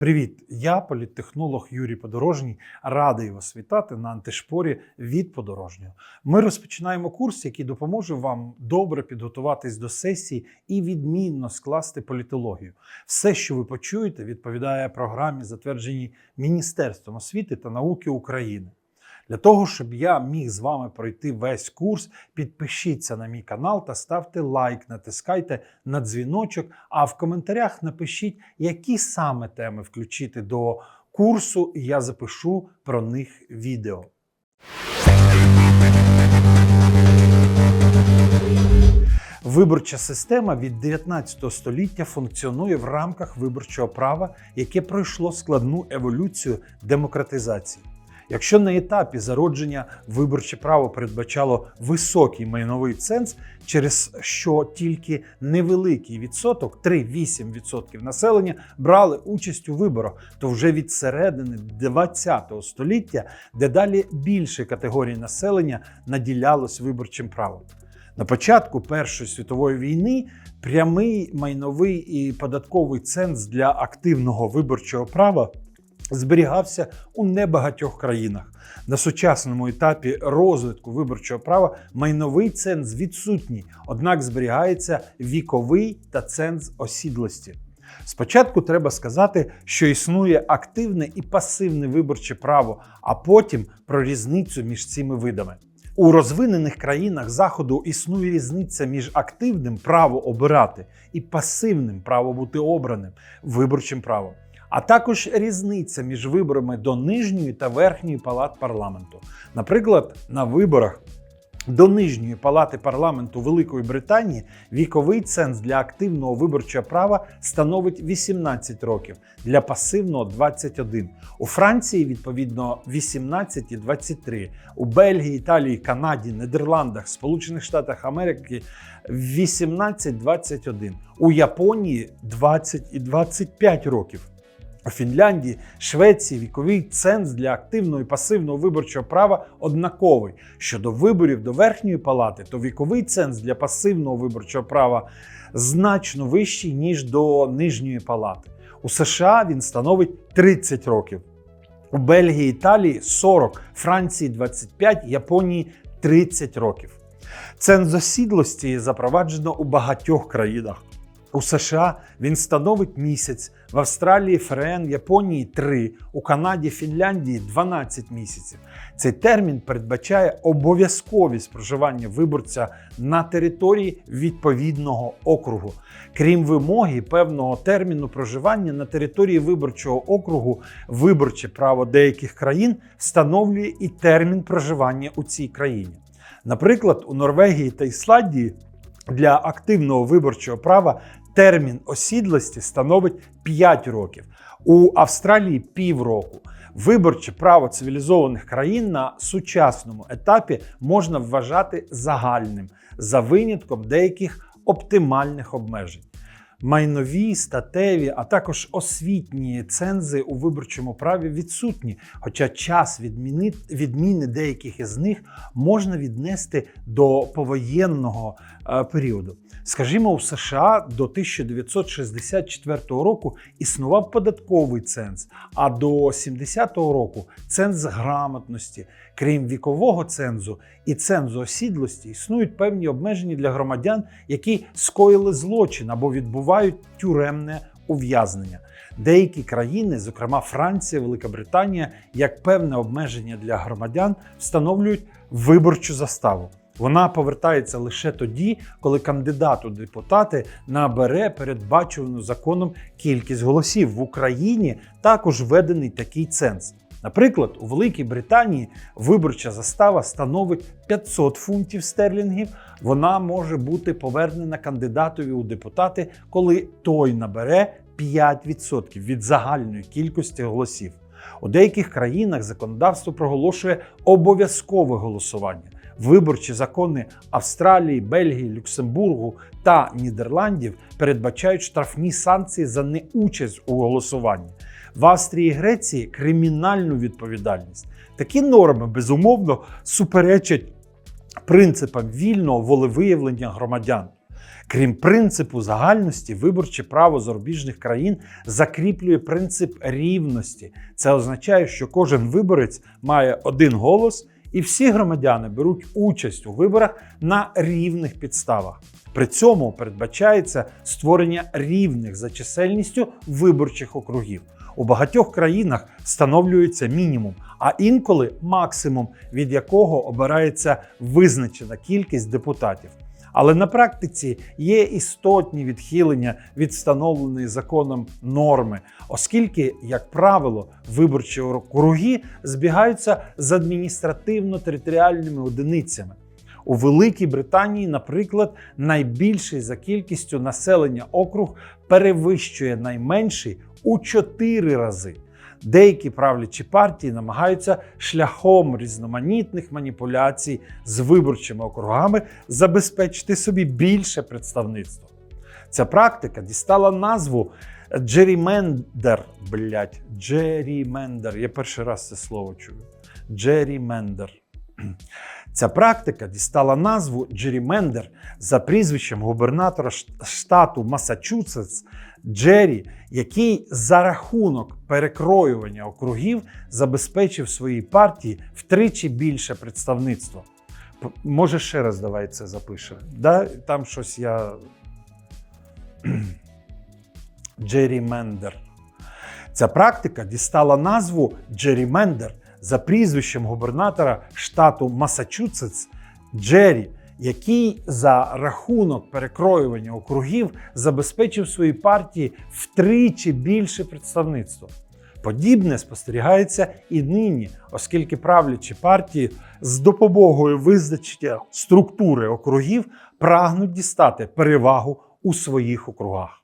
Привіт, я політтехнолог Юрій Подорожній. Радий вас вітати на антишпорі від подорожнього. Ми розпочинаємо курс, який допоможе вам добре підготуватись до сесії і відмінно скласти політологію. Все, що ви почуєте, відповідає програмі, затвердженій Міністерством освіти та науки України. Для того, щоб я міг з вами пройти весь курс, підпишіться на мій канал та ставте лайк, натискайте на дзвіночок. А в коментарях напишіть, які саме теми включити до курсу, і я запишу про них відео. Виборча система від 19 століття функціонує в рамках виборчого права, яке пройшло складну еволюцію демократизації. Якщо на етапі зародження виборче право передбачало високий майновий ценз, через що тільки невеликий відсоток, 3-8% населення, брали участь у виборах, то вже від середини 20 століття дедалі більше категорій населення наділялось виборчим правом. На початку Першої світової війни прямий майновий і податковий ценз для активного виборчого права зберігався у небагатьох країнах. На сучасному етапі розвитку виборчого права майновий ценз відсутній, однак зберігається віковий та ценз осідлості. Спочатку треба сказати, що існує активне і пасивне виборче право, а потім про різницю між цими видами. У розвинених країнах Заходу існує різниця між активним право обирати і пасивним право бути обраним виборчим правом а також різниця між виборами до нижньої та верхньої палат парламенту. Наприклад, на виборах. До нижньої палати парламенту Великої Британії віковий ценз для активного виборчого права становить 18 років, для пасивного 21. У Франції відповідно 18 і 23. У Бельгії, Італії, Канаді, Нідерландах, Сполучених Штатах Америки 18-21. У Японії 20 і 25 років. У Фінляндії, Швеції віковий ценз для активного і пасивного виборчого права однаковий. Щодо виборів до верхньої палати, то віковий ценз для пасивного виборчого права значно вищий, ніж до нижньої палати. У США він становить 30 років. У Бельгії, Італії 40, Франції 25, Японії 30 років. Ценз осідлості запроваджено у багатьох країнах. У США він становить місяць, в Австралії, ФРН, Японії 3, у Канаді, Фінляндії 12 місяців. Цей термін передбачає обов'язковість проживання виборця на території відповідного округу. Крім вимоги певного терміну проживання на території виборчого округу, виборче право деяких країн встановлює і термін проживання у цій країні. Наприклад, у Норвегії та Ісландії для активного виборчого права термін осідлості становить 5 років, у Австралії півроку. Виборче право цивілізованих країн на сучасному етапі можна вважати загальним за винятком деяких оптимальних обмежень. Майнові, статеві, а також освітні цензи у виборчому праві відсутні, хоча час відміни, деяких із них можна віднести до повоєнного періоду. Скажімо, у США до 1964 року існував податковий ценз, а до 70-го року ценз грамотності. Крім вікового цензу і цензу осідлості, існують певні обмеження для громадян, які скоїли злочин або відбувають тюремне ув'язнення. Деякі країни, зокрема Франція, Велика Британія, як певне обмеження для громадян, встановлюють виборчу заставу. Вона повертається лише тоді, коли кандидат у депутати набере передбачувану законом кількість голосів в Україні. Також введений такий ценз. Наприклад, у Великій Британії виборча застава становить 500 фунтів стерлінгів. Вона може бути повернена кандидатові у депутати, коли той набере 5% від загальної кількості голосів. У деяких країнах законодавство проголошує обов'язкове голосування. Виборчі закони Австралії, Бельгії, Люксембургу та Нідерландів передбачають штрафні санкції за неучасть у голосуванні. В Австрії і Греції кримінальну відповідальність. Такі норми безумовно суперечать принципам вільного волевиявлення громадян. Крім принципу загальності, виборче право зарубіжних країн закріплює принцип рівності. Це означає, що кожен виборець має один голос, і всі громадяни беруть участь у виборах на рівних підставах. При цьому передбачається створення рівних за чисельністю виборчих округів. У багатьох країнах встановлюється мінімум, а інколи максимум, від якого обирається визначена кількість депутатів. Але на практиці є істотні відхилення від встановленої законом норми, оскільки, як правило, виборчі округи збігаються з адміністративно-територіальними одиницями. У Великій Британії, наприклад, найбільший за кількістю населення округ перевищує найменший у 4 рази. Деякі правлячі партії намагаються шляхом різноманітних маніпуляцій з виборчими округами забезпечити собі більше представництва. Ця практика дістала назву джерімендер. Блять, джерімендер. Я перший раз це слово чую. Джерімендер. Ця практика дістала назву джерімендер за прізвищем губернатора штату Масачусетс Джері, який за рахунок перекроювання округів забезпечив своїй партії втричі більше представництва. Може, ще раз давай це запишемо. Да? Там щось я. Джерімендер. Ця практика дістала назву Джерімендер за прізвищем губернатора штату Масачусетс Джері, який за рахунок перекроювання округів забезпечив своїй партії втричі більше представництва. Подібне спостерігається і нині, оскільки правлячі партії з допомогою визначення структури округів прагнуть дістати перевагу у своїх округах.